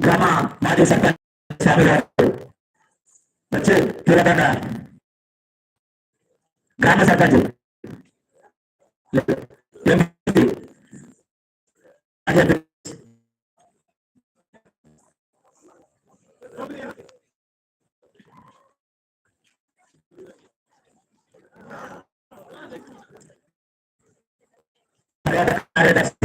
గ్రామ మాజీ సర్పంచ్ స్వామి గారు వచ్చి కీలకంగా గ్రామ సర్పంచ్ ఎంపీ అజయ్ కార్యదర్శి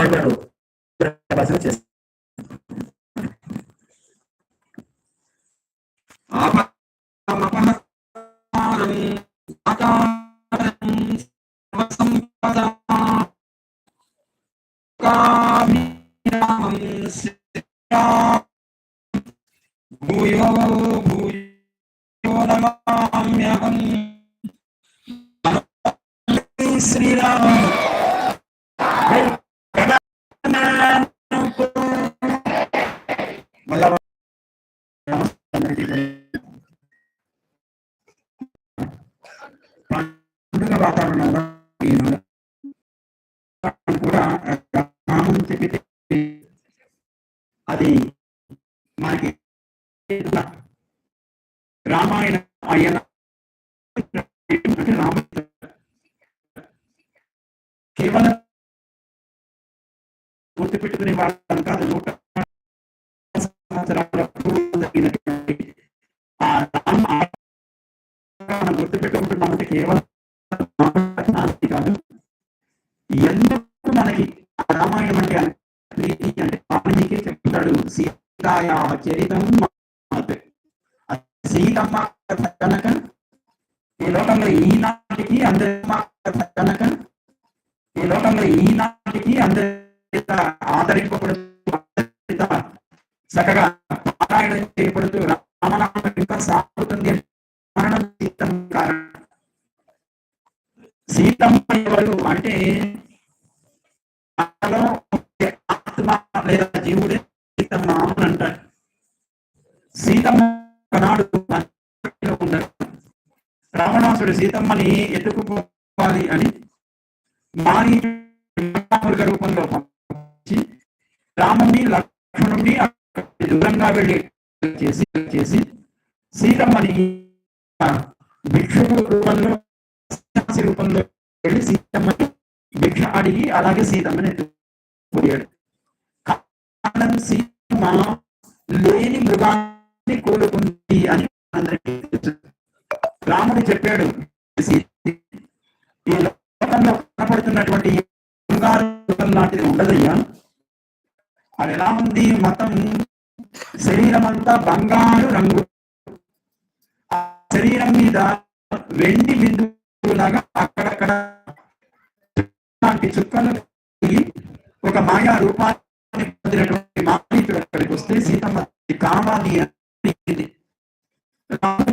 सांडणार बाजूला भूयो भूयो नमाम्यहम् श्रीराम అది మనకి రామాయణ ఆయన అంటే రామ కేవలం గుర్తు పెట్టుకునే వాళ్ళం కాదు నూట సంవత్సరాల జరిగినటువంటి ఆ రామ మనం గుర్తు పెట్టుకుంటున్నామంటే కేవలం కాదు ఎందుకు మనకి రామాయణం అంటే ప్రీతి అంటే వాల్మీకి చెప్తాడు సీతాయ చరితము సీతమ్మ కథ కనుక ఈ లోకంలో ఈనాటికి అందరమ్మ కథ కనుక ఈ లోకంలో ఈనాటికి అందరి ఆదరింపబడుతూ చక్కగా పారాయణం చేయబడుతూ రామనామం ఇంకా సాగుతుంది అంటే సీతమ్మ కారణం సీతమ్మ ఎవరు అంటే మనలో దేవుడే సీతమ్మ అని అంటాడు సీతమ్మ ఒకనాడు రావణాసుడు సీతమ్మని ఎత్తుకుపోవాలి అని మారి రూపంలో పంపించి రాముని లక్ష్మణుని దూరంగా వెళ్ళి చేసి చేసి సీతమ్మని భిక్షుడు రూపంలో రూపంలో వెళ్ళి సీతమ్మని భిక్ష అడిగి అలాగే సీతమ్మని ఎత్తుకుపోయాడు. కారణం లేని మృగాన్ని కోలుకుంది అని అందరికీ తెలుసు. రాముడు చెప్పాడు ఈ లోకంలో కనపడుతున్నటువంటి బంగారు లాంటిది ఉండదయ్యా. అది ఎలా ఉంది? మొత్తం శరీరం అంతా బంగారు రంగు. ఆ శరీరం మీద వెండి బిందువులాగా అక్కడక్కడ లాంటి చుక్కలు ఒక మాయా రూపాన్ని పొందినటువంటి దగ్గరికి వస్తే సీతమ్మ కావాలి అని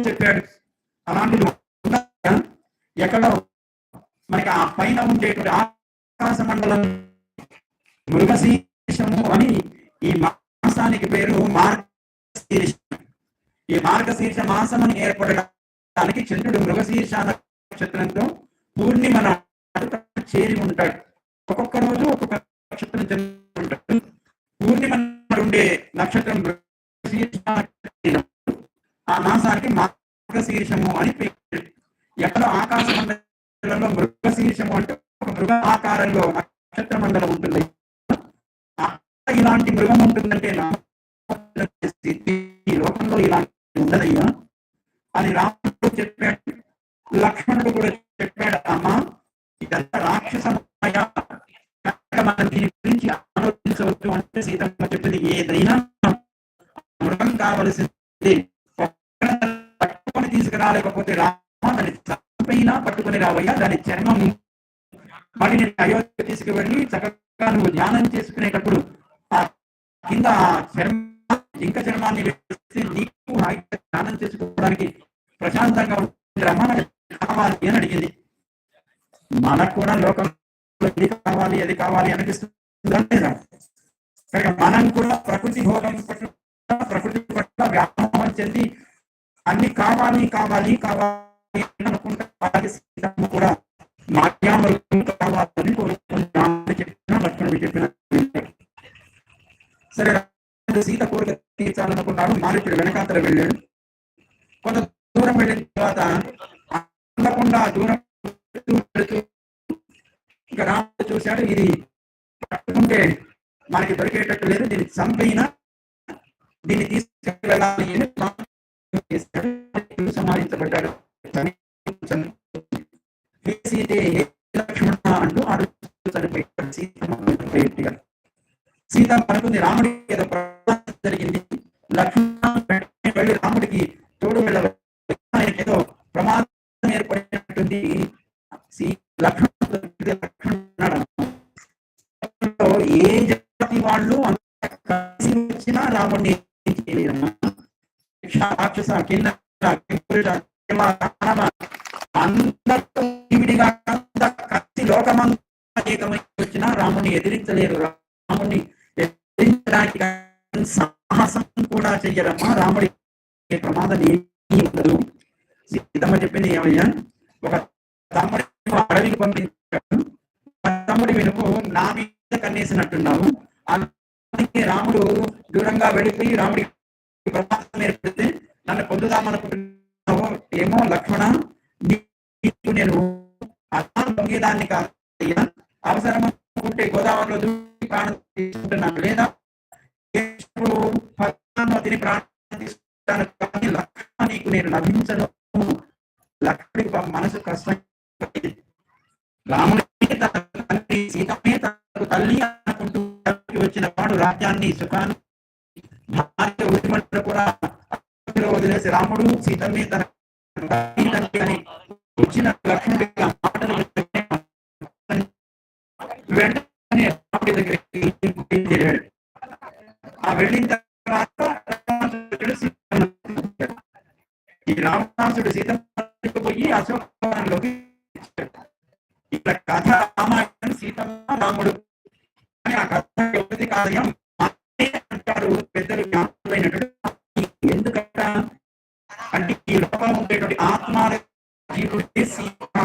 చెప్పాడు అలాంటిది ఎక్కడ ఎక్కడో? మనకి ఆ పైన ఉండేటువంటి ఆకాశ మండలం మృగశీర్షము అని ఈ మాసానికి పేరు మార్గశీర్షం. ఈ మార్గశీర్ష మాసం అని ఏర్పడడానికి చంద్రుడు మృగశీర్ష నక్షత్రంతో పూర్ణిమ చేరి ఉంటాడు. ఒక్కొక్క రోజు ఒక్కొక్క నక్షత్రం ఉండే నక్షత్రం ఆ మాసానికి మార్గశీర్షము అని పేరు ఎక్కడో ఆకాశ మండలంలో మృగశీర్షము అంటే ఒక మృగ ఆకారంలో నక్షత్ర మండలం ఉంటుంది. ఇలాంటి మృగం ఉంటుందంటే నా ఈ లోకంలో ఇలాంటి ఉండదయ్యా. అని రాముడు చెప్పాడు. లక్ష్మణుడు కూడా చెప్పాడు అమ్మా ఇదంతా రాక్షస మనం దీని గురించి ఆలోచించవచ్చు అంటే సీతమ్మ చెప్పింది ఏదైనా మృగం కావలసింది పట్టుకొని తీసుకురాలేకపోతే రామ? దాన్ని చంపైనా పట్టుకొని రావయ్యా? దాని చర్మం మళ్ళీ నేను అయోధ్య తీసుకువెళ్ళి చక్కగా నువ్వు ధ్యానం చేసుకునేటప్పుడు ఆ కింద ఆ చర్మ జింక చర్మాన్ని వేసి నీకు హాయిగా ధ్యానం చేసుకోవడానికి ప్రశాంతంగా ఉంటుంది. కావాలి అని అడిగింది. మనకు కూడా లోకంలో ఇది కావాలి అది కావాలి అనిపిస్తుందా లేదా? కనుక మనం కూడా ప్రకృతి భోగం పట్ల ప్రకృతి పట్ల వ్యామోహం చెంది అన్ని కావాలి కావాలి కావాలి అనుకుంటే అలాగే సీతమ్మ కూడా మాధ్యామృతం కావాలని కోరుకుంటున్నామని చెప్పిన లక్ష్మణుడు చెప్పిన సరే సీత కోరిక తీర్చాలనుకున్నాడు. మారుతుడు వెనకాతల వెళ్ళాడు. కొంత దూరం వెళ్ళిన తర్వాత అందకుండా దూరం ఇక రాముడు చూశాడు ఇది పట్టుకుంటే మనకి దొరికేటట్టు లేదు దీన్ని చంపైనా దీన్ని తీసుకెళ్ళాలి అని ప్లాన్ సమాధించబడ్డాడు. లక్ష్మణ అంటూ చనిపోయాడు. సీతమ్మ సీత అనుకుంది రాముడి జరిగింది. లక్ష్మణ కత్తి వచ్చిన రాముని ఎదిరించలేరు రాముని ఎదిరించడానికి సాహసం కూడా చెయ్యరమ్మా. రాముడి ప్రమాదం ఏమీ ఉండదు. సీతమ్మ చెప్పింది ఏమయ్యా? ఒక తమ్ముడి అడవికి పంపించాడు తమ్ముడి వెనుక నా మీద కన్నేసినట్టున్నావు. అందుకే రాముడు దూరంగా వెళ్ళిపోయి రాముడి ప్రమాదం ఏర్పడితే నన్ను పొందుదామనుకుంటున్నావు ఏమో లక్ష్మణ నీకు నేను అర్థం పొంగేదాన్ని కాదు. అయ్యా. అవసరం అనుకుంటే గోదావరిలో దూకి ప్రాణం తీసుకుంటున్నాను లేదా తిని ప్రాణం తీసుకుంటాను కానీ లక్ష్మణ నీకు నేను లభించను లక్ష్మణుడికి మనసు కష్టం రాముడి తండ్రి సీతమే తనకు తల్లి అనుకుంటూ వచ్చిన వాడు రాజ్యాన్ని సుఖాన్ని భార్య ఉద్యమంలో కూడా వదిలేసి రాముడు సీతమే తన తల్లి అని వచ్చిన లక్ష్మణుడికి వెంటనే రాముడి దగ్గరికి వెళ్ళాడు ఆ వెళ్ళిన తర్వాత ఈ రావణాసుడు సీతమ్మకు పోయి అశోకవనంలోకి ఇక్కడ కథ రామాయణం సీతమ్మ రాముడు అని ఆ కథ ఎవరిది కాదయ్యా? అంటారు పెద్దలు జ్ఞానులైనటువంటి ఎందుకంట అంటే ఈ లోకంలో ఉండేటువంటి ఆత్మ జీవుడే సీత.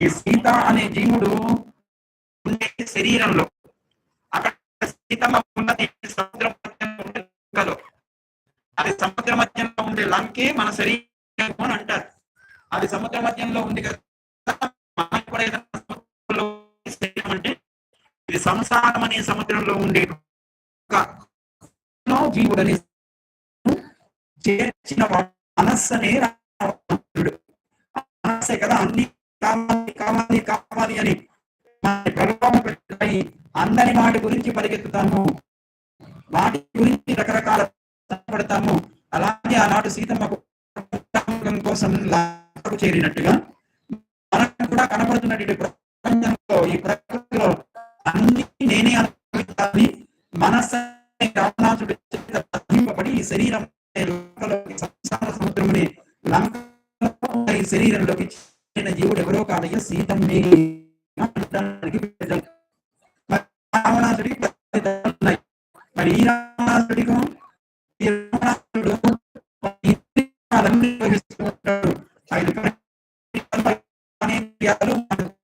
ఈ సీత అనే జీవుడు శరీరంలో. అక్కడ సీతమ్మ ఉన్నది సముద్రం మధ్యంలో లంకలో. అది సముద్ర మధ్యంలో ఉండే లంకే మన శరీరం అని అంటారు. అది సముద్ర మధ్యంలో ఉంది కదా. కూడా శరీరం అంటే ఇది సంసారం అనే సముద్రంలో ఉండే జీవుడని చేర్చిన వాడు మనస్సు అనే రావణుడు. మనస్సే కదా అన్ని కావాలి కావాలి కావాలి అని ప్రభావం పెట్టుకొని అందరి వాటి గురించి పరిగెత్తుతాము. వాటి గురించి రకరకాల పడతాము అలాగే ఆనాడు సీతమ్మ కోసం లాభకు చేరినట్టుగా మనకు కూడా కనపడుతున్నటువంటి ప్రపంచంలో ఈ ప్రకృతిలో అన్ని నేనే అనుభవించాలి. మనస్సు అనే బంధింపబడి ఈ శరీరం సంసార సముద్రముని ఈ శరీరంలోకి చిన్న జీవుడు ఎవరో కాదయ్యా సీతమ్మే. పెద్దలు. రావణాసుడికి ఉన్నాయి. మరి ఈ రావణాసుడికి ఈ రావణాసుడు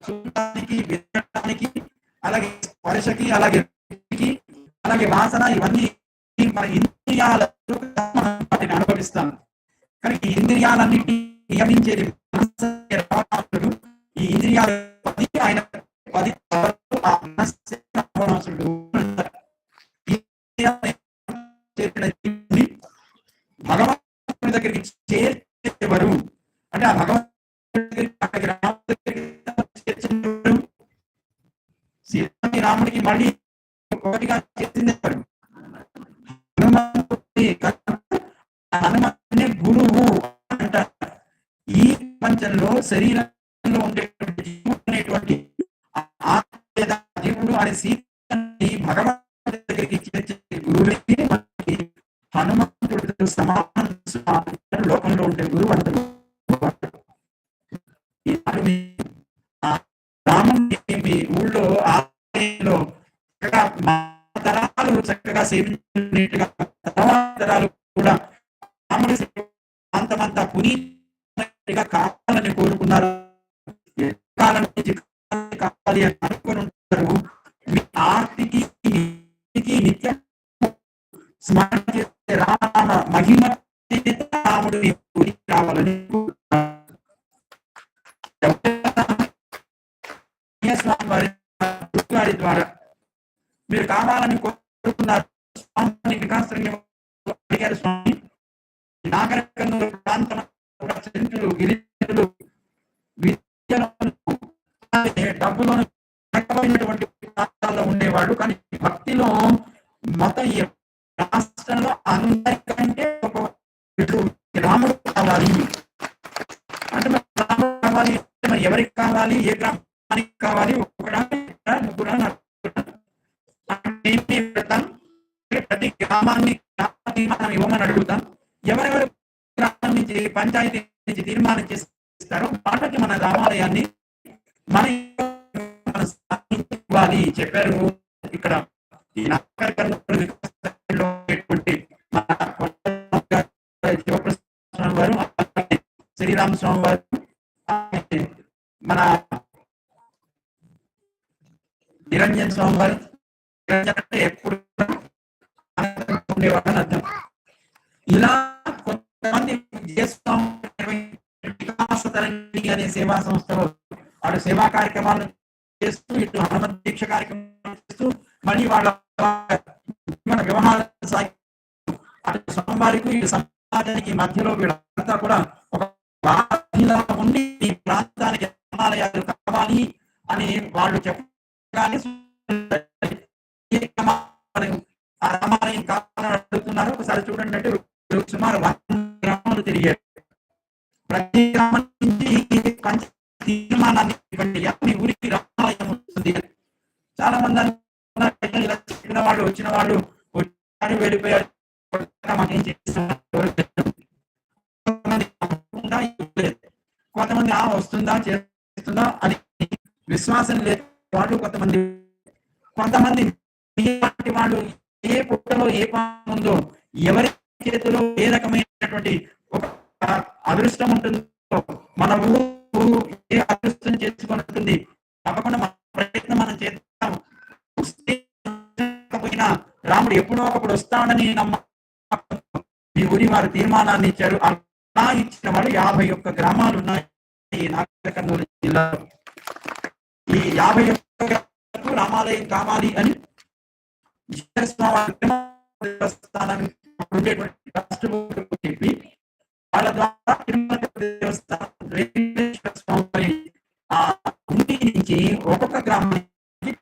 చూడటానికి వినడానికి అలాగే స్పర్శకి అలాగే అలాగే వాసన ఇవన్నీ మన ఇంద్రియాలతో వాటిని అనుభవిస్తాను కానీ ఇంద్రియాలన్నింటినీ నియమించేది ఈ ఇంద్రియాలు ఆయన పది భగవంతుడి దగ్గరికి చేర్చేవారు. అంటే ఆ భగవంతుడి అక్కడికి సీతని రాముడికి మళ్ళీ ఒకటిగా చేసింది హనుమంతుడి హనుమంతుని గురువు అంటారు. ఈ ప్రపంచంలో శరీరం సేవించినట్టుగా తరాలు కూడా రాముడి అంతమంతా పునీతంగా కావాలని కోరుకున్నారు కాలం కావాలి అని అనుకుని ఉంటారు మీ ఆర్తికి నిత్యం స్మరణ రామ మహిమ చేత రాముడు రావాలని స్వామి వారి ద్వారా మీరు కావాలని కోరుకున్నారు రాముడు కావాలి అంటే రాముడు కావాలి ఎవరికి కావాలి ఏ గ్రామానికి కావాలి ఒకడా ముగ్గురా పెడతాను ప్రతి గ్రామాన్ని తీర్మానం ఇవ్వమని అడుగుతాం ఎవరెవరు గ్రామం నుంచి పంచాయతీ నుంచి తీర్మానం చేస్తారో వాళ్ళకి మన రామాలయాన్ని మన ఇవ్వాలి చెప్పారు ఇక్కడ ఈ నాగరికర్నూలు శ్రీరామ స్వామి వారు మన నిరంజన్ స్వామి వారు ఎప్పుడు ఉండేవాడని అర్థం. ఇలా కొంతమంది చేస్తాం అనే సేవా సంస్థలో వాడు సేవా కార్యక్రమాలు చేస్తూ ఇటు హనుమత్ దీక్ష కార్యక్రమాలు చేస్తూ మళ్ళీ వాళ్ళ మన వ్యవహారాలు సాగి అటు స్వామివారికి ఇటు సమాజానికి మధ్యలో వీళ్ళంతా కూడా ఉండి ఈ ప్రాంతానికి హిమాలయాలు కావాలి అని వాళ్ళు చెప్పగానే రామాలయం- కావాలని అడుగుతున్నారు. ఒకసారి చూడండి అంటే సుమారు వంద గ్రామాలు తిరిగారు ప్రతి గ్రామం నుంచి తీర్మానాన్ని ఇవ్వండి. మీ ఊరికి రామాలయం ఉంటుంది చాలా మంది అనుకున్నారు, ఇలా చెప్పిన వాళ్ళు వచ్చిన వాళ్ళు వెళ్ళిపోయారు. మాకేం చేస్తున్నారు? ఎవరు కొంతమంది ఇవ్వలేదు. కొంతమంది ఆ వస్తుందా చేస్తుందా అని విశ్వాసం లేదు వాళ్ళు కొంతమంది. కొంతమంది వాళ్ళు ఏ పుట్టలో ఏ ఉందో ఎవరి చేతిలో ఏ రకమైనటువంటి ఒక అదృష్టం ఉంటుందో మన ఊరు ఏ అదృష్టం చేసుకొని ఉంటుంది తప్పకుండా మన ప్రయత్నం మనం చేద్దాం రాముడు ఎప్పుడో ఒకప్పుడు వస్తాడని నమ్మ ఈ ఊరి వారు తీర్మానాన్ని ఇచ్చారు. అలా ఇచ్చిన వాళ్ళు యాభై ఒక్క గ్రామాలు ఉన్నాయి ఈ నాగర్ కర్నూలు జిల్లాలో ఈ యాభై ఒక్క గ్రామాలకు రామాలయం కావాలి అని చెప్పి వాళ్ళ ద్వారా తిరుమల దేవస్థానం నుంచి ఒక్కొక్క గ్రామానికి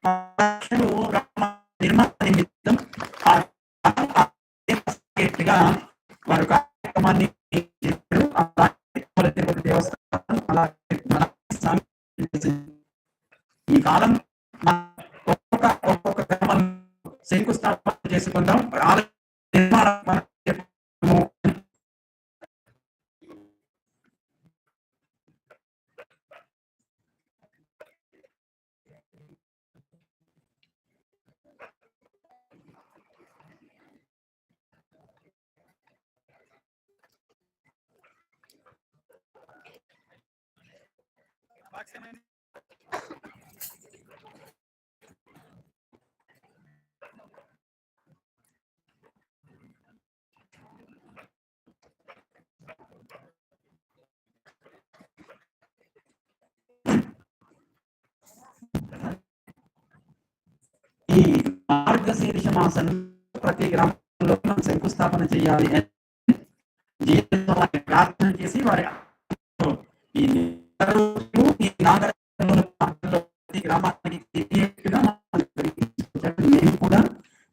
ఈ మార్గశీర్ష మాసం ప్రతి గ్రామంలో మనం శంకుస్థాపన చేయాలి అని జీవితంలో వారిని ప్రార్థన చేసి వారి ఈ రోజు ప్రతి గ్రామానికి తెలియట్టుగా కూడా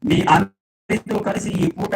మీ అందరితో కలిసి ఈ పూట